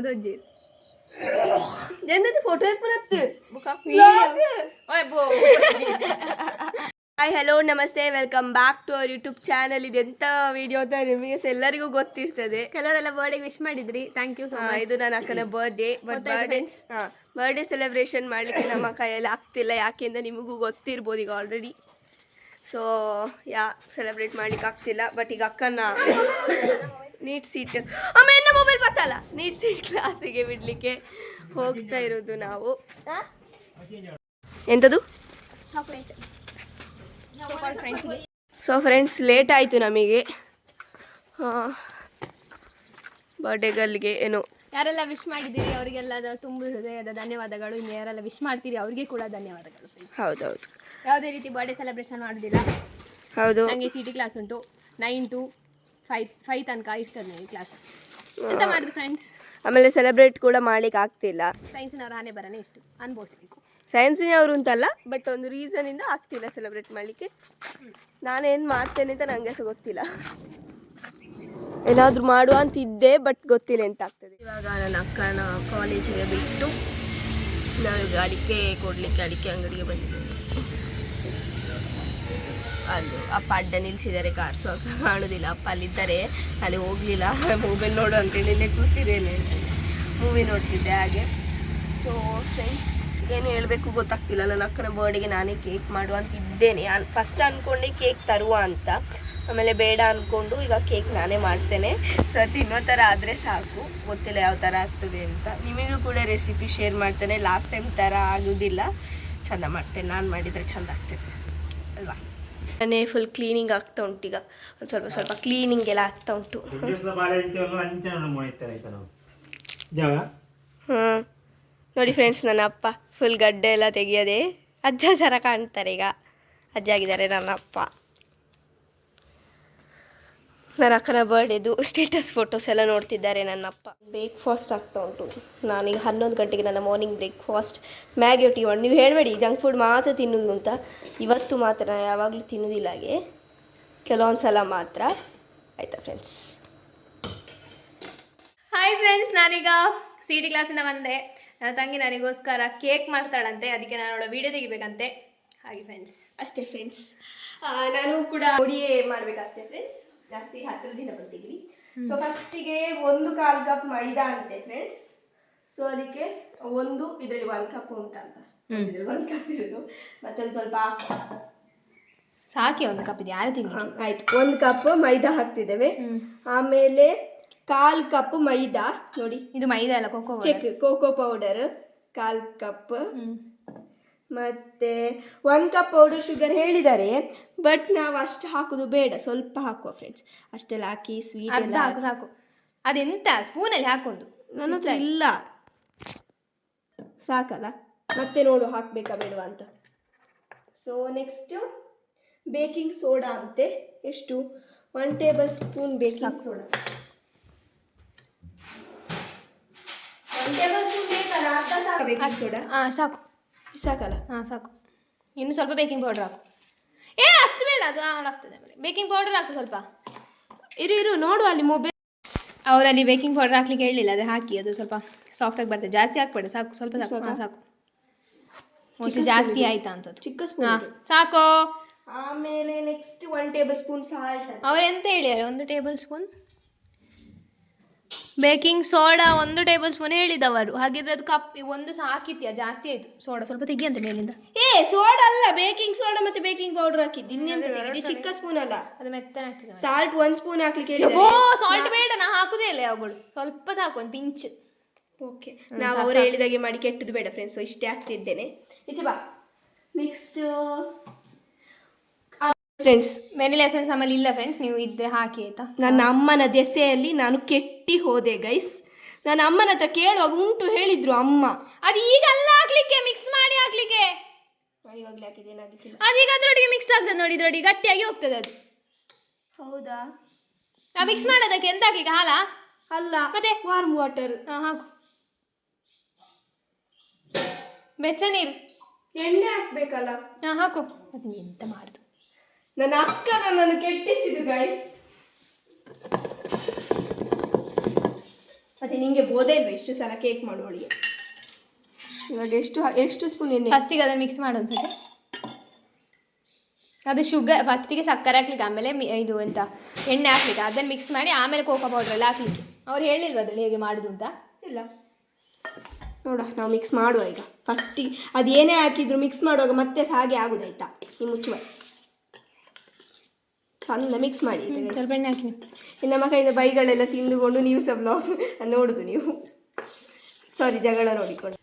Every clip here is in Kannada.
ಹಾಯ್ ಹಲೋ ನಮಸ್ತೆ welcome back to our YouTube channel ಇದೆಂತ ವಿಡಿಯೋ ಅಂತ ನಿಮಗೆ ಎಲ್ಲರಿಗೂ ಗೊತ್ತಿರ್ತದೆ. ಕೆಲವರೆಲ್ಲ ಬರ್ಡೇ ವಿಶ್ ಮಾಡಿದ್ರಿ. ಥ್ಯಾಂಕ್ ಯು ಸೊ ಮಚ್ ಇದು ನನ್ನ ಅಕ್ಕನ ಬರ್ಡೇ ಬರ್ಡೇ ಬರ್ಡೇ ಸೆಲೆಬ್ರೇಷನ್ ಮಾಡಲಿಕ್ಕೆ ನಮ್ಮ ಕೈಯಲ್ಲಿ ಆಗ್ತಿಲ್ಲ. ಯಾಕೆಂದ್ರೆ ನಿಮಗೂ ಗೊತ್ತಿರ್ಬೋದು ಈಗ ಆಲ್ರೆಡಿ ಸೊ ಯಾ ಸೆಲೆಬ್ರೇಟ್ ಮಾಡ್ಲಿಕ್ಕೆ ಆಗ್ತಿಲ್ಲ ಬಟ್ ಈಗ ಅಕ್ಕನ ನೀಟ್ ಸೀಟ್ ಆಮೇಲೆ ಇನ್ನೂ ಮೊಬೈಲ್ ಬತ್ತಲ್ಲ? ನೀಟ್ ಸೀಟ್ ಕ್ಲಾಸಿಗೆ ಬಿಡಲಿಕ್ಕೆ ಹೋಗ್ತಾ ಇರೋದು ನಾವು. ಎಂಥದ್ದು ಸೊ ಫ್ರೆಂಡ್ಸ್ ಲೇಟ್ ಆಯಿತು ನಮಗೆ. ಬರ್ಡೇ ಗರ್ಲ್ಗೆ ಏನು. ಯಾರೆಲ್ಲ ವಿಶ್ ಮಾಡಿದ್ದೀರಿ? ಅವರಿಗೆಲ್ಲ ತುಂಬ ಹೃದಯದ ಧನ್ಯವಾದಗಳು. ಇನ್ನು ಯಾರೆಲ್ಲ ವಿಶ್ ಮಾಡ್ತೀರಿ ಅವರಿಗೆ ಕೂಡ ಧನ್ಯವಾದಗಳು ಹೌದೌದು. ಯಾವುದೇ ರೀತಿ ಬರ್ಡೇ ಸೆಲೆಬ್ರೇಷನ್ ಮಾಡೋದಿಲ್ಲ. ಹೌದು. ನನಗೆ ಸಿ ಟಿ ಕ್ಲಾಸ್ ಉಂಟು. ನೈನ್ ಟು ಫೈವ್ ಫೈವ್ ತನಕ ಇರ್ತದೆ ನನಗೆ ಕ್ಲಾಸ್ ಎಂತ ಮಾಡಿದ್ರು ಫ್ರೆಂಡ್ಸ್ ಆಮೇಲೆ ಸೆಲೆಬ್ರೇಟ್ ಕೂಡ ಮಾಡ್ಲಿಕ್ಕೆ ಆಗ್ತಿಲ್ಲ. ಸೈನ್ಸಿನವ್ರ ಹಣೆ ಬರನೇ ಇಷ್ಟು ಅನುಭವಿಸ್ಬೇಕು. ಸೈನ್ಸಿನವರು ಅಂತಲ್ಲ ಬಟ್ ಒಂದು ರೀಸನಿಂದ ಆಗ್ತಿಲ್ಲ ಸೆಲೆಬ್ರೇಟ್ ಮಾಡಲಿಕ್ಕೆ. ನಾನೇನು ಮಾಡ್ತೇನೆ ಅಂತ ನನಗೆ ಸಹ ಗೊತ್ತಿಲ್ಲ. ಏನಾದರೂ ಮಾಡುವ ಅಂತ ಇದ್ದೆ ಬಟ್ ಗೊತ್ತಿಲ್ಲ ಎಂತ ಆಗ್ತದೆ. ಇವಾಗ ನನ್ನ ಅಕ್ಕನ ಕಾಲೇಜಿಗೆ ಬಿಟ್ಟು ನಾವೀಗ ಅಡಿಕೆ ಕೊಡಲಿಕ್ಕೆ ಅಡಿಕೆ ಅಂಗಡಿಗೆ ಬಂದಿದ್ದೇವೆ ಅದು. ಅಪ್ಪ ಅಡ್ಡ ನಿಲ್ಸಿದ್ದಾರೆ ಕಾರ್ ಸೊ ಕಾಣೋದಿಲ್ಲ. ಅಪ್ಪ ಅಲ್ಲಿದ್ದಾರೆ. ಅಲ್ಲಿ ಹೋಗಲಿಲ್ಲ. ಮೊಬೈಲ್ ನೋಡು ಅಂತೇಳಿ ಇಲ್ಲೇ ಕೂತಿದ್ದೇನೆ. ಮೂವಿ ನೋಡ್ತಿದ್ದೆ ಹಾಗೆ. ಸೊ ಫ್ರೆಂಡ್ಸ್ ಏನು ಹೇಳಬೇಕು ಗೊತ್ತಾಗ್ತಿಲ್ಲ. ನನ್ನ ಅಕ್ಕನ ಬರ್ಡೇಗೆ ನಾನೇ ಕೇಕ್ ಮಾಡುವ ಅಂತ ಇದ್ದೇನೆ. ಫಸ್ಟ್ ಅಂದ್ಕೊಂಡೆ ಕೇಕ್ ತರುವ ಅಂತ. ಆಮೇಲೆ ಬೇಡ ಅಂದ್ಕೊಂಡು ಈಗ ಕೇಕ್ ನಾನೇ ಮಾಡ್ತೇನೆ. ಸೊ ತಿನ್ನೋ ಥರ ಆದರೆ ಸಾಕು. ಗೊತ್ತಿಲ್ಲ ಯಾವ ಥರ ಆಗ್ತದೆ ಅಂತ. ನಿಮಗೂ ಕೂಡ ರೆಸಿಪಿ ಶೇರ್ ಮಾಡ್ತೇನೆ. ಲಾಸ್ಟ್ ಟೈಮ್ ಥರ ಆಗೋದಿಲ್ಲ. ಚಂದ ಮಾಡ್ತೇನೆ. ನಾನು ಮಾಡಿದರೆ ಚಂದ ಆಗ್ತದೆ. ಮನೆ ಫುಲ್ ಕ್ಲೀನಿಂಗ್ ಆಗ್ತಾ ಉಂಟು ಈಗ. ಒಂದು ಸ್ವಲ್ಪ ಸ್ವಲ್ಪ ಕ್ಲೀನಿಂಗ್ ಎಲ್ಲ ಆಗ್ತಾ ಉಂಟು. ಹ್ಞೂ ನೋಡಿ ಫ್ರೆಂಡ್ಸ್ ನನ್ನ ಅಪ್ಪ ಫುಲ್ ಗಡ್ಡೆ ಎಲ್ಲ ತೆಗಿಯೋದೆ ಅಜ್ಜ ಸರ ಕಾಣ್ತಾರೆ ಈಗ. ಅಜ್ಜ ಆಗಿದ್ದಾರೆ ನನ್ನ ಅಪ್ಪ. ನನ್ನ ಅಕ್ಕನ ಬರ್ಡೇದು ಸ್ಟೇಟಸ್ ಫೋಟೋಸ್ ಎಲ್ಲ ನೋಡ್ತಿದ್ದಾರೆ ನನ್ನ ಅಪ್ಪ ಬ್ರೇಕ್ಫಾಸ್ಟ್ ಆಗ್ತಾ ಉಂಟು. ನಾನೀಗ ಹನ್ನೊಂದು ಗಂಟೆಗೆ ನನ್ನ ಮಾರ್ನಿಂಗ್ ಬ್ರೇಕ್ಫಾಸ್ಟ್ ಮ್ಯಾಗಿ ಒಟ್ಟಿಗೆ ಮಾಡಿ. ನೀವು ಹೇಳಬೇಡಿ ಜಂಕ್ ಫುಡ್ ಮಾತ್ರ ತಿನ್ನೋದು ಅಂತ. ಇವತ್ತು ಮಾತ್ರ ನಾನು ಯಾವಾಗಲೂ ತಿನ್ನೋದಿಲ್ಲ ಹಾಗೆ. ಕೆಲವೊಂದು ಸಲ ಮಾತ್ರ. ಆಯಿತಾ ಫ್ರೆಂಡ್ಸ್ ಹಾಯ್ ಫ್ರೆಂಡ್ಸ್ ನಾನೀಗ ಸಿ ಟಿ ಕ್ಲಾಸಿಂದ ಬಂದೆ. ನನ್ನ ತಂಗಿ ನನಗೋಸ್ಕರ ಕೇಕ್ ಮಾಡ್ತಾಳಂತೆ. ಅದಕ್ಕೆ ನಾನು ಅವಳ ವೀಡಿಯೋ ತೆಗಿಬೇಕಂತೆ. ಹಾಗೆ ಫ್ರೆಂಡ್ಸ್ ಅಷ್ಟೇ ಫ್ರೆಂಡ್ಸ್ ನಾನು ಕೂಡ ಅಡಿಯೇ ಮಾಡಬೇಕಷ್ಟೇ ಫ್ರೆಂಡ್ಸ್ ಜಾಸ್ತಿ ಹತ್ತಿರದಿಂದ ಬಂದಿದ್ವಿ. ಸೊ ಫಸ್ಟಿಗೆ ಒಂದು ಕಾಲು ಕಪ್ ಮೈದಾ ಅಂತೆ ಫ್ರೆಂಡ್ಸ್ ಸೊ ಅದಕ್ಕೆ ಒಂದು ಇದರಲ್ಲಿ ಒಂದು ಕಪ್ ಉಂಟಂತ. ಒಂದು ಕಪ್ ಇರೋದು. ಮತ್ತೊಂದು ಸ್ವಲ್ಪ ಸಾಕಿ ಒಂದು ಕಪ್ ಇದೆ ಯಾರು ತಿನ್ನಿ ಆಯ್ತು. ಒಂದು ಕಪ್ ಮೈದಾ ಹಾಕ್ತಿದ್ದೇವೆ. ಆಮೇಲೆ ಕಾಲ್ ಕಪ್ ಮೈದಾ. ನೋಡಿ. ಇದು ಮೈದಾ ಅಲ್ಲ ಕೋಕೋ ಚೆಕ್ ಕೋಕೋ ಪೌಡರ್ ಕಾಲ್ ಕಪ್. ಮತ್ತೆ ಒಂದು ಕಪ್ ಪೌಡರ್ ಶುಗರ್ ಹೇಳಿದ್ದಾರೆ ಬಟ್ ನಾವು ಅಷ್ಟು ಹಾಕೋದು ಬೇಡ ಸ್ವಲ್ಪ ಹಾಕುವ ಫ್ರೆಂಡ್ಸ್ ಅಷ್ಟೆಲ್ಲ ಹಾಕಿ ಸ್ವೀಟ್ ಎಲ್ಲ ಹಾಕು ಸಾಕು. ಅದೆಂತ? ಸ್ಪೂನಲ್ಲಿ ಹಾಕೊಂದು. ನನ್ನ ಹತ್ರ ಇಲ್ಲ. ಸಾಕಲ್ಲ. ಮತ್ತೆ ನೋಡು ಹಾಕಬೇಕಾ ಬೇಡವಾ ಅಂತ. ಸೊ ನೆಕ್ಸ್ಟ್ ಬೇಕಿಂಗ್ ಸೋಡಾ ಅಂತೆ. ಎಷ್ಟು? One tablespoon baking soda one tablespoon ಬೇಕಲ್ಲ ಅರ್ಧ ಸಾಕ. ಬೇಕಿಂಗ್ ಸೋಡಾ ಹಾಂ ಸಾಕು. ಸಾಕಲ್ಲ? ಹಾಂ ಸಾಕು. ಇನ್ನು ಸ್ವಲ್ಪ ಬೇಕಿಂಗ್ ಪೌಡರ್ ಹಾಕು. ಏ ಅಷ್ಟು ಬೇಡ ಅದು ಆಗ್ತದೆ ಆಮೇಲೆ ಬೇಕಿಂಗ್ ಪೌಡರ್ ಹಾಕು ಸ್ವಲ್ಪ. ಇರು ಇರು ನೋಡು ಅಲ್ಲಿ ಮೊಬೈಲ್ ಅವರಲ್ಲಿ ಬೇಕಿಂಗ್ ಪೌಡರ್ ಹಾಕ್ಲಿಕ್ಕೆ ಹೇಳಲಿಲ್ಲ ಅದು ಹಾಕಿ ಅದು ಸ್ವಲ್ಪ ಸಾಫ್ಟಾಗಿ ಬರ್ತದೆ. ಜಾಸ್ತಿ ಹಾಕ್ಬೇಡ ಸಾಕು ಸ್ವಲ್ಪ ಸಾಕು. ಹಾಂ ಸಾಕು. ಮೋಸ್ಟ್ಲಿ ಜಾಸ್ತಿ ಆಯ್ತಾ ಅಂತ ಚಿಕ್ಕ ಸ್ಪೂನ್ ಹಾಂ ಸಾಕು. ಆಮೇಲೆ next one tablespoon salt ಅವರೆಂತ ಹೇಳ್ಯಾರೆ ಒಂದು ಟೇಬಲ್ ಸ್ಪೂನ್ ಬೇಕಿಂಗ್ ಸೋಡಾ ಒಂದು ಟೇಬಲ್ ಸ್ಪೂನ್ ಹೇಳಿದವರು. ಹಾಗಿದ್ರೆ ಅದು ಕಪ್ ಒಂದು ಸಹ ಹಾಕಿದ್ಯಾ? ಜಾಸ್ತಿ ಆಯ್ತು. ಸೋಡಾ ಸ್ವಲ್ಪ ತೆಗಿಯಂತ ಮೇಲಿಂದ. ಏ ಸೋಡಾ ಅಲ್ಲ ಬೇಕಿಂಗ್ ಸೋಡಾ ಮತ್ತೆ ಬೇಕಿಂಗ್ ಪೌಡರ್ ಹಾಕಿದ್ದು. ಇನ್ನೆಂತ ತೆಗೆದು? ಚಿಕ್ಕ ಸ್ಪೂನ್ ಅಲ್ಲ. ಅದು ಮೆತ್ತನೆ ಆಗ್ತದೆ ಸಾಲ್ಟ್ ಒಂದ್ ಸ್ಪೂನ್ ಹಾಕ್ಲಿಕ್ಕೆ ಓ ಸಾಲ್ಟ್ ಬೇಡ ನಾ ಹಾಕುದೇ ಇಲ್ಲ ಯಾವಾಗಲು. ಸ್ವಲ್ಪ ಸಾಕು ಒಂದು ಪಿಂಚ್. ಓಕೆ ನಾವು ಅವರು ಹೇಳಿದಾಗೆ ಮಾಡಿ ಕೆಟ್ಟದ್ದು ಬೇಡ ಫ್ರೆಂಡ್ಸ್ ಇಷ್ಟೇ ಆಗ್ತಿದ್ದೇನೆ. ಈಚೆ ಬಾ. ನೆಕ್ಸ್ಟ್ ಫ್ರೆಂಡ್ಸ್ ವೆನಿಲಾ ಎಸೆನ್ಸ್ ನಮ್ಮಲ್ಲಿ ಇಲ್ಲ ಫ್ರೆಂಡ್ಸ್ ನೀವು ಇದ್ರೆ ಹಾಕಿ ಆಯ್ತಾ? ನನ್ನ ಅಮ್ಮನ ದೆಸೆಯಲ್ಲಿ ನಾನು ಕೆಟ್ಟಿ ಹೋದೆ ಗೈಸ್ ನನ್ನ ಅಮ್ಮನ ಹತ್ರ ಕೇಳುವಾಗ ಉಂಟು ಹೇಳಿದ್ರು ಅಮ್ಮ. ಅದು ಈಗ ಅಲ್ಲ ಹಾಕ್ಲಿಕ್ಕೆ ಮಿಕ್ಸ್ ಮಾಡಿ ಹಾಕ್ಲಿಕ್ಕೆ. ನಾನು ಇವಾಗಲೇ ಹಾಕಿದೆ ಏನಾಗಲಿಕ್ಕಿಲ್ಲ ಅದೀಗ ಅದ್ರೊಟ್ಟಿಗೆ ಮಿಕ್ಸ್ ಆಗ್ತದೆ ನೋಡಿ ಇದ್ರೊಟ್ಟಿಗೆ ಗಟ್ಟಿಯಾಗಿ ಹೋಗ್ತದೆ ಅದು. ಹೌದಾ? ನಾವು ಮಿಕ್ಸ್ ಮಾಡೋದಕ್ಕೆ ಎಂತ ಹಾಕ್ಲಿಕ್ಕೆ? ಹಾಲಾ? ಅಲ್ಲ ಮತ್ತೆ? ವಾರ್ಮ್ ವಾಟರ್ ಹಾಕು. ಬೆಚ್ಚ ನೀರು. ಎಣ್ಣೆ ಹಾಕ್ಬೇಕಲ್ಲ? ಹಾಂ ಹಾಕು. ಅದನ್ನ ಎಂತ ಮಾಡುದು? ನನ್ನ ಅಕ್ಕ ನನ್ನನ್ನು ಕೆಟ್ಟಿಸಿದು ಗೈಸ್ ಮತ್ತೆ ನಿಂಗೆ ಬೋಧೆ ಇಲ್ವಾ ಎಷ್ಟು ಸಲ ಕೇಕ್ ಮಾಡುವಳಿಗೆ ಇವಾಗ ಎಷ್ಟು ಎಷ್ಟು ಸ್ಪೂನ್ ಎಣ್ಣೆ? ಫಸ್ಟಿಗೆ ಅದನ್ನು ಮಿಕ್ಸ್ ಮಾಡು ಒಂದ್ಸತಿ ಅದು ಶುಗರ್ ಫಸ್ಟಿಗೆ ಸಕ್ಕರೆ ಹಾಕ್ಲಿಕ್ಕೆ ಆಮೇಲೆ ಇದು ಎಂತ ಎಣ್ಣೆ ಹಾಕ್ಲಿಕ್ಕೆ. ಅದನ್ನು ಮಿಕ್ಸ್ ಮಾಡಿ ಆಮೇಲೆ ಕೋಕೋ ಪೌಡರ್ ಎಲ್ಲ ಹಾಕ್ಲಿಕ್ಕೆ. ಅವ್ರು ಹೇಳಿಲ್ವಾ ಅದ್ರಲ್ಲಿ ಹೇಗೆ ಮಾಡುದು ಅಂತ? ಇಲ್ಲ. ನೋಡ ನಾವು ಮಿಕ್ಸ್ ಮಾಡುವ ಈಗ. ಫಸ್ಟಿಗೆ ಅದು ಏನೇ ಹಾಕಿದ್ರು ಮಿಕ್ಸ್ ಮಾಡುವಾಗ ಮತ್ತೆ ಸಾಗೆ ಹಾಗೆ ಆಗುದಾಯ್ತಾ? ಈ ಮುಚ್ಚುವ. ಚಂದ ಮಿಕ್ಸ್ ಮಾಡಿ? ಸ್ವಲ್ಪ ಎಣ್ಣೆ ಹಾಕಿ ಇನ್ನು ನಮ್ಮ ಕೈಯಿಂದ ಬೈಗಳೆಲ್ಲ ತಿಂದುಕೊಂಡು ನೀವು ಸಹ ಬ್ಲಾಗ್ ನೋಡುದು ನೀವು. ಸಾರಿ ಜಗಳ ನೋಡಿಕೊಂಡು.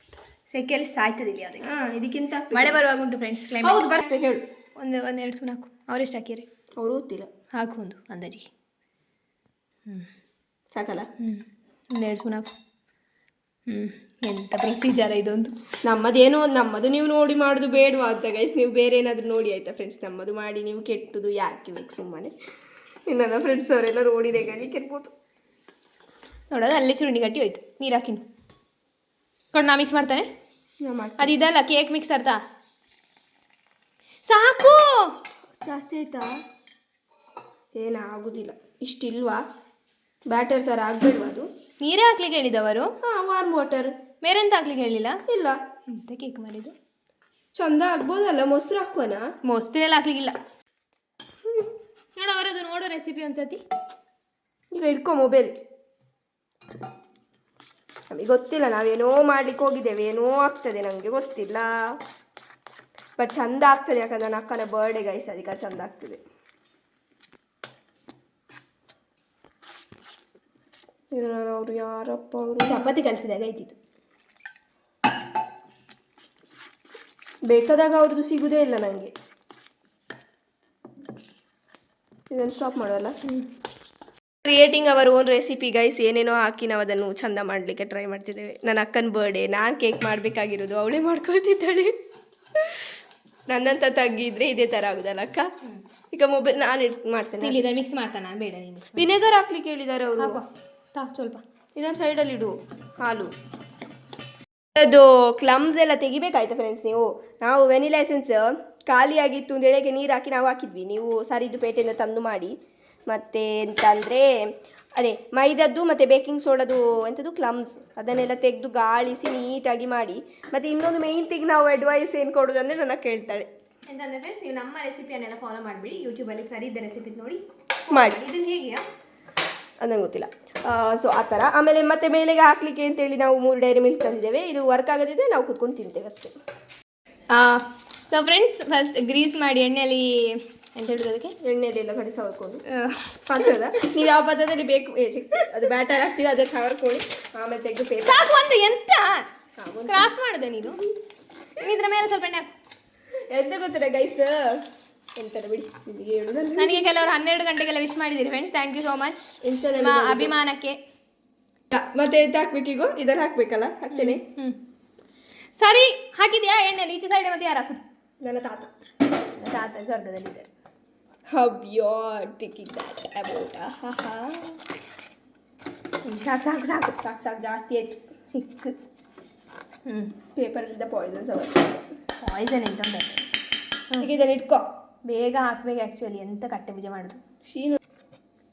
ಸೆಕೆಯಲ್ಲಿ ಸಾಯ್ತದಿಲ್ಲ ಅದಕ್ಕೆ ಹಾ ಇದಕ್ಕಿಂತ ಮಳೆ ಬರುವಾಗ ಉಂಟು ಫ್ರೆಂಡ್ಸ್ ಕ್ಲೈಮೇಟ್ ಹೌದು ಬರ್ತದೆ ಹೇಳು. ಒಂದು ಒಂದೆರಡು ಸ್ಪೂನ್ ಹಾಕು. ಅವರೆಷ್ಟು ಹಾಕಿರಿ? ಅವರು ಓದ್ತಿಲ್ಲ. ಹಾಕು ಒಂದು ಅಂದಾಜಿಗೆ. ಸಾಕಲ್ಲ? ಹ್ಞೂ ಒಂದೆರಡು ಸ್ಪೂನ್ ಹಾಕು. ಹ್ಞೂ ಎಂಥ ಪ್ರೊಸೀಜರ್ ಇದೊಂದು ನಮ್ಮದೇನೋ ನಮ್ಮದು ನೀವು ನೋಡಿ ಮಾಡೋದು ಬೇಡವಾ ಅಂತ ಗೈಸ್ ನೀವು ಬೇರೆ ಏನಾದರೂ ನೋಡಿ ಆಯಿತಾ ಫ್ರೆಂಡ್ಸ್ ನಮ್ಮದು ಮಾಡಿ ನೀವು ಕೆಟ್ಟದು ಯಾಕೆ ಬೇಕು ಸುಮ್ಮನೆ? ಇನ್ನು ಫ್ರೆಂಡ್ಸ್ ಅವರೆಲ್ಲ ರೋಡಿದೆ ಗಾಡಿ ಕೆಟ್ಬೋದು ನೋಡೋದು ಅಲ್ಲೇ ಚುರುಣಿ ಗಟ್ಟಿ ಹೋಯ್ತು. ನೀರು ಹಾಕಿನ ಕೊಂಡು ನಾ ಮಿಕ್ಸ್ ಮಾಡ್ತಾನೆ? ಅದು ಇದಲ್ಲ ಕೇಕ್ ಮಿಕ್ಸ್ ಅರ್ಥ? ಸಾಕು! ಜಾಸ್ತಿ ಆಯ್ತಾ? ಏನಾಗುದಿಲ್ಲ ಇಷ್ಟಿಲ್ವಾ? ಬ್ಯಾಟರ್ ಥರ ಆಗಬೇಡ್ವಾ ಅದು. ನೀರೇ ಹಾಕ್ಲಿಕ್ಕೆ ಹೇಳಿದವರು? ಹಾಂ ವಾರ್ಮ್ ವಾಟರ್ ಬೇರೆಂತ ಹಾಕ್ಲಿಕ್ಕೆ ಹೇಳಿಲ್ಲ? ಇಲ್ಲ. ಎಂತ ಕೇಕ್ ಮಾಡಿದ್ದು? ಚಂದ ಆಗ್ಬೋದಲ್ಲ ಮೊಸರು ಹಾಕುವನ? ಮೊಸರೆಲ್ಲ ಹಾಕ್ಲಿಕ್ಕಿಲ್ಲ. ನೋಡು ಅವರದು ನೋಡು ರೆಸಿಪಿ ಒಂದ್ಸತಿ. ಈಗ ಇಟ್ಕೊ ಮೊಬೈಲ್ ನಮಗೆ ಗೊತ್ತಿಲ್ಲ ನಾವೇನೋ ಮಾಡ್ಲಿಕ್ಕೆ ಹೋಗಿದ್ದೇವೆ ಏನೋ ಆಗ್ತದೆ ನಮಗೆ ಗೊತ್ತಿಲ್ಲ. ಬಟ್ ಚಂದ ಆಗ್ತದೆ ಯಾಕಂದ್ರೆ ನನ್ನ ಅಕ್ಕನ ಬರ್ಡೇ ಗೈಸ್ ಅದಕ್ಕೆ ಚಂದ ಆಗ್ತದೆ. ಅವರು ಯಾರಪ್ಪ ಅವರು? ಚಪಾತಿ ಕಲಿಸಿದಾಗ ಆಯ್ತಿತ್ತು. ಬೇಕಾದಾಗ ಅವ್ರದ್ದು ಸಿಗುದೇ ಇಲ್ಲ ನನಗೆ ಇದನ್ನು stop ಮಾಡುವಲ್ಲ creating our own recipe guys ಏನೇನೋ ಹಾಕಿ ನಾವು ಅದನ್ನು ಚಂದ ಮಾಡಲಿಕ್ಕೆ ಟ್ರೈ ಮಾಡ್ತಿದ್ದೇವೆ. ನನ್ನ ಅಕ್ಕನ ಬರ್ಡೇ ನಾನು ಕೇಕ್ ಮಾಡಬೇಕಾಗಿರೋದು ಅವಳೇ ಮಾಡ್ಕೊಳ್ತಿದ್ದಾಳೆ. ನನ್ನಂತ ತಗ್ಗಿದ್ರೆ ಇದೇ ಥರ ಆಗುದಲ್ಲ ಅಕ್ಕ? ಈಗ ಮೊಬೈಲ್ ನಾನು ಮಾಡ್ತೇನೆ. ಮಿಕ್ಸ್ ಮಾಡ್ತಾನೆ? ಬೇಡ ನೀನು. ವಿನೆಗರ್ ಹಾಕ್ಲಿಕ್ಕೆ ಹೇಳಿದ್ದಾರೆ ಅವರು. ತಾ ಸ್ವಲ್ಪ. ಇನ್ನೊಂದು ಸೈಡಲ್ಲಿ ಇಡು ಹಾಲು. ಅದು ಕ್ಲಮ್ಸ್ ಎಲ್ಲ ತೆಗಿಬೇಕಾಯ್ತು ಫ್ರೆಂಡ್ಸ್ ನೀವು? ನಾವು ವೆನಿಲಾ ಎಸೆನ್ಸ್ ಖಾಲಿಯಾಗಿತ್ತು ಒಂದು ಎಳೆಗೆ ನೀರು ಹಾಕಿ ನಾವು ಹಾಕಿದ್ವಿ. ನೀವು ಸರಿದು ಪೇಟೆಯಿಂದ ತಂದು ಮಾಡಿ. ಮತ್ತು ಎಂತಂದರೆ ಅದೇ ಮೈದದ್ದು ಮತ್ತು ಬೇಕಿಂಗ್ ಸೋಡದು ಎಂಥದ್ದು ಕ್ಲಮ್ಸ್ ಅದನ್ನೆಲ್ಲ ತೆಗೆದು ಗಾಳಿಸಿ ನೀಟಾಗಿ ಮಾಡಿ. ಮತ್ತು ಇನ್ನೊಂದು ಮೇಯ್ನ್ ಥಿಂಗ್ ನಾವು ಅಡ್ವೈಸ್ ಏನು ಕೊಡೋದಂದರೆ ನನ್ನ ಕೇಳ್ತಾಳೆ. ಎಂತಂದ್ರೆ ಫ್ರೆಂಡ್ಸ್ ನೀವು ನಮ್ಮ ರೆಸಿಪಿಯನ್ನೆಲ್ಲ ಫಾಲೋ ಮಾಡಿಬಿಡಿ. ಯೂಟ್ಯೂಬಲ್ಲಿ ಸರಿ ಇದ್ದ ರೆಸಿಪಿ ನೋಡಿ. ಮಾಡಿ. ಇದನ್ನು ಹೇಗೆಯಾ? ಅದು ನಂಗೆ ಗೊತ್ತಿಲ್ಲ. ಸೊ ಆ ಥರ ಆಮೇಲೆ ಮತ್ತೆ ಮೇಲೆಗೆ ಹಾಕಲಿಕ್ಕೆ ಅಂತೇಳಿ ನಾವು ಮೂರು ಡೈರಿ ಮಿಲ್ಕ್ ತಂದಿದ್ದೇವೆ. ಇದು ವರ್ಕ್ ಆಗೋದಿದ್ರೆ ನಾವು ಕುತ್ಕೊಂಡು ತಿಂತೇವೆ ಅಷ್ಟೇ. ಸೊ ಫ್ರೆಂಡ್ಸ್ ಫಸ್ಟ್ ಗ್ರೀಸ್ ಮಾಡಿ ಎಣ್ಣೆಯಲ್ಲಿ ಎಂತ ಹೇಳೋದು ಅದಕ್ಕೆ? ಎಣ್ಣೆಯಲ್ಲಿ ಎಲ್ಲ ಕಡೆ ಸವರ್ಕೊಂಡು ಪಾತ್ರದ. ನೀವು ಯಾವ ಪಾತ್ರದಲ್ಲಿ ಬೇಕು? ಅದು ಬ್ಯಾಟರ್ ಹಾಕ್ತೀವಿ ಅದೇ ಸವರ್ಕೊಳ್ಳಿ. ಆಮೇಲೆ ತೆಗೆದು ಪೇಪರ್ ಸಾಕು ಒಂದು ಎಂತ? ಕ್ರಾಫ್ಟ್ ಮಾಡಿದೆ ನೀನು? ಇದ್ರ ಮೇಲೆ ಸ್ವಲ್ಪ ಎಣ್ಣೆ ಹಾಕು. ಎಂತ ಗೊತ್ತಿಲ್ಲ ಗೈಸ್ ಎಂತರ ಬಿಡಿ ನಿಮಗೆ ಹೇಳುದಲ್ಲ ನನಗೆ ಕೆಲವರು ಹನ್ನೆರಡು ಗಂಟೆಗೆಲ್ಲ ವಿಶ್ ಮಾಡಿದ್ದೀರಿ friends thank you so much ಇನ್ಸ್ಟಾದಲ್ಲಿ ನಿಮ್ಮ ಅಭಿಮಾನಕ್ಕೆ. ಮತ್ತೆ ಇದು ಹಾಕ್ಬೇಕೀಗ? ಇದನ್ನು ಹಾಕ್ಬೇಕಲ್ಲ? ಹಾಕ್ತೇನೆ. ಹ್ಞೂ ಸರಿ ಹಾಕಿದ್ಯಾ ಎಣ್ಣೆಲಿ? ಈಚೆ ಸೈಡ್ ಮತ್ತೆ ಯಾರು ಹಾಕುದು? ನನ್ನ ತಾತ. ನನ್ನ ತಾತ ಸ್ವರ್ಗದಲ್ಲಿದ್ದಾರೆ. How you are thinking that about ಸಾಕು ಸಾಕು ಸಾಕು ಸಾಕು ಸಾಕು ಜಾಸ್ತಿ ಆಯಿತು. ಸಿಕ್ಕು. ಹ್ಞೂ ಪೇಪರಲ್ಲಿದ್ದ ಪಾಯ್ಸನ್ ಸವರ್ ಪಾಯ್ಸನ್ ಎಂತ ಈಗ ಇದನ್ನು ಇಟ್ಕೋ. ಬೇಗ ಹಾಕ್ಬೇಕು ಆ್ಯಕ್ಚುಲಿ ಎಂತ ಕಟ್ಟೆ ಬೀಜ ಮಾಡೋದು. ಶೀನು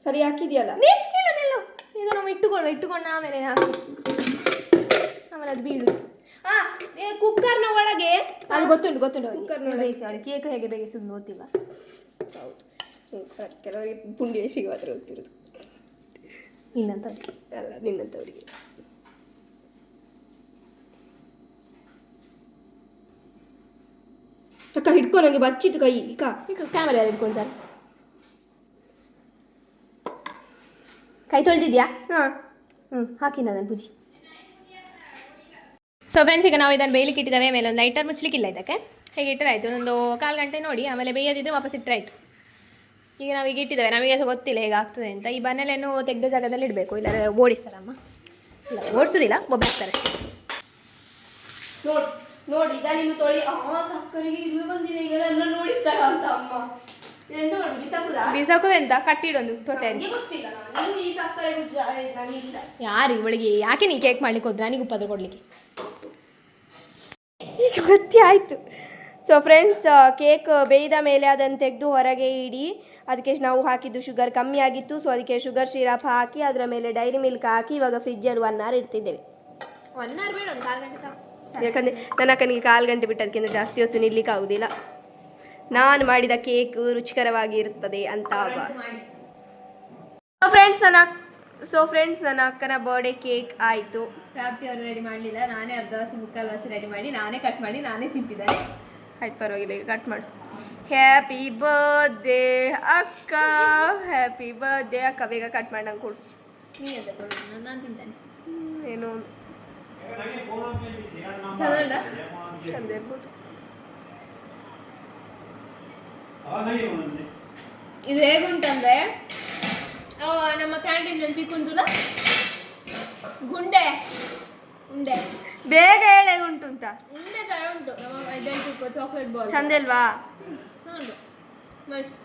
ಸರಿ ಹಾಕಿದ್ಯಲ್ಲ? ಇಲ್ಲ ನಿಲ್ಲು ಇದನ್ನು ಇಟ್ಟುಕೊಳ್ಳು ಇಟ್ಟುಕೊಂಡು ಆಮೇಲೆ ಹಾಕು. ಆಮೇಲೆ ಅದು ಬೀಳು ಆ ಕುಕ್ಕರ್ನ ಒಳಗೆ ಅದು ಗೊತ್ತುಂಟು ಗೊತ್ತುಂಟು ಕುಕ್ಕರ್ನ ಸರಿ ಬೇಯಿಸಿ ಕೇಕ್ ಹೇಗೆ ಬೇಯಿಸೋದು ಗೊತ್ತಿಲ್ಲ. ಹೌದು. ಕೆಲವರಿಗೆ ಪುಂಡಿ ವಯಸ್ಸಿಗೆ ಮಾತ್ರ ಗೊತ್ತಿರೋದು. ಇನ್ನಂತ ಅಲ್ಲ ನಿನ್ನಂಥವರಿಗೆ ಅಕ್ಕ ಹಿಡ್ಕೊ ನನಗೆ ಬಚ್ಚಿತ್ತು ಕೈ. ಇಕ್ಕ ಕ್ಯಾಮರಾ ಯಾರು ಹಿಡ್ಕೊಳ್ತಾರೆ. ಕೈ ತೊಳೆದಿದ್ಯಾ? ಹಾ. ಹ್ಞೂ ಹಾಕಿ ನಾನು ಪೂಜಿ. ಸೊ ಫ್ರೆಂಡ್ಸ್ ಈಗ ನಾವು ಇದನ್ನು ಬೇಯಲಿಕ್ಕೆ ಇಟ್ಟಿದ್ದೇವೆ. ಮೇಲೆ ಒಂದು ಲೈಟರ್ ಮುಚ್ಚಲಿಕ್ಕಿಲ್ಲ ಇದಕ್ಕೆ. ಹೇಗೆ ಇಟ್ಟರೆ ಆಯಿತು. ಒಂದು ಕಾಲು ಗಂಟೆ ನೋಡಿ. ಆಮೇಲೆ ಬೇಯದಿದ್ರೆ ವಾಪಸ್ ಇಟ್ಟರಾಯಿತು ಈಗ ನಾವು ಈಗ ಇಟ್ಟಿದ್ದೇವೆ. ನಮಗೆ ಸಹ ಗೊತ್ತಿಲ್ಲ ಹೇಗೆ ಆಗ್ತದೆ ಅಂತ. ಈ ಬನ್ನೆಲೆಯನ್ನು ತೆಗೆದ ಜಾಗದಲ್ಲಿ ಇಡಬೇಕು. ಇಲ್ಲಾಂದ್ರೆ ಓಡಿಸ್ತಾರಮ್ಮ. ಇಲ್ಲ ಓಡಿಸೋದಿಲ್ಲ. ಒಬ್ಬ ಹಾಕ್ತಾರೆ ನೋಡಿ. ನೋಡಿ ಇದ ನೀನು ತೊಳಿ. ಆ ಸಕ್ಕರೆಗೆ ಇರುವೆ ಬಂದಿದೆ ಈಗ ನನ್ನ ನೋಡಿಸ್ತಾರ ಅಂತ ಅಮ್ಮ. ಎಂತ ಮಾಡು ಬಿಸಾಕುದಾ? ಬಿಸಾಕುದ ಎಂತ? ಕಟ್ಟಿಡೊಂದು ತೊಟ್ಟೆಯಲ್ಲಿ ನನಗೆ ಗೊತ್ತಿಲ್ಲ ನಾನು. ಈ ಸಕ್ಕರೆ ಯಾರು ಇವಳಿಗೆ? ಯಾಕೆ ನೀ ಕೇಕ್ ಮಾಡ್ಲಿಕ್ಕೆ ಹೋದ್ರೆ? ನನಗೆ ಉಪದ್ರ ಕೊಡ್ಲಿಕ್ಕೆ. ಈಗ ಮತ್ತೆ ಆಯಿತು. ಸೊ ಫ್ರೆಂಡ್ಸ್ ಕೇಕ್ ಬೇಯ್ದ ಮೇಲೆ ಅದನ್ನು ತೆಗೆದು ಹೊರಗೆ ಇಡಿ. ಅದಕ್ಕೆ ನಾವು ಹಾಕಿದ್ದು ಶುಗರ್ ಕಮ್ಮಿ ಆಗಿತ್ತು. ಸೊ ಅದಕ್ಕೆ ಶುಗರ್ ಸಿರಪ್ ಹಾಕಿ ಅದರ ಮೇಲೆ ಡೈರಿ ಮಿಲ್ಕ್ ಹಾಕಿ ಇವಾಗ ಫ್ರಿಜ್ಜಲ್ಲಿ ಒನ್ ಅವರ್ ಇಡ್ತಿದ್ದೇವೆ. ಒನ್ ಅವರ್ ಬೇಡ ಒಂದು ಕಾಲು ಗಂಟೆ ಸಾಕು. ಯಾಕಂದರೆ ನನ್ನ ಅಕ್ಕನಿಗೆ ಕಾಲು ಗಂಟೆ ಬಿಟ್ಟದಕ್ಕಿಂತ ಜಾಸ್ತಿ ಹೊತ್ತು ನಿಲ್ಲಿಕ್ಕೆ ಆಗುದಿಲ್ಲ. ನಾನು ಮಾಡಿದ ಕೇಕ್ ರುಚಿಕರವಾಗಿ ಇರುತ್ತದೆ ಅಂತ ಸೊ ಫ್ರೆಂಡ್ಸ್ ನನ್ನ ಸೊ ಫ್ರೆಂಡ್ಸ್ ನನ್ನ ಅಕ್ಕನ ಬರ್ಡೇ ಕೇಕ್ ಆಯಿತು. ಪ್ರಾಪ್ತಿ ಅವರು ರೆಡಿ ಮಾಡಲಿಲ್ಲ. ನಾನೇ ಅರ್ಧ ವಾಸಿ ಮುಕ್ಕಾಲು ವಾಸಿ ರೆಡಿ ಮಾಡಿ ನಾನೇ ಕಟ್ ಮಾಡಿ ನಾನೇ ತಿಂತಿದ್ದಾರೆ. ಆಯ್ತು ಪರವಾಗಿಲ್ಲ ಈಗ ಕಟ್ ಮಾಡು. ಹ್ಯಾಪಿ ಬರ್ಡೇ ಅಕ್ಕ. ಹ್ಯಾಪಿ ಬರ್ಡೇ ಅಕ್ಕ. ಬೇಗ ಕಟ್ ಮಾಡಿ ನಂಗೆ ಕೊಡು. ನೀ ಅಂತ ಕೊಡು? ನಾನು ತಿಂತೇನೆ. ಏನು? ಚಂದ ಚಂದ ಇರ್ಬೋದು. ಇದು ಹೇಗುಂಟಂದ್ರೆ ನಮ್ಮ ಕ್ಯಾಂಟೀನ್ ಒಂದು ಚಿಕ್ಕುಂಟುಲ ಗುಂಡೆ. ಉಂಡೆ ಬೇಗ ಹೇಳೆ ಉಂಟು ಅಂತ. ಉಂಡೆ ಥರ ಉಂಟು. ನಮ್ಮ ಇದನ್ನು ಚಾಕ್ಲೇಟ್ ಬಾಲ್ ಚಂದ ಇಲ್ವಾ? ಚಂದ ಮಸ್ತ್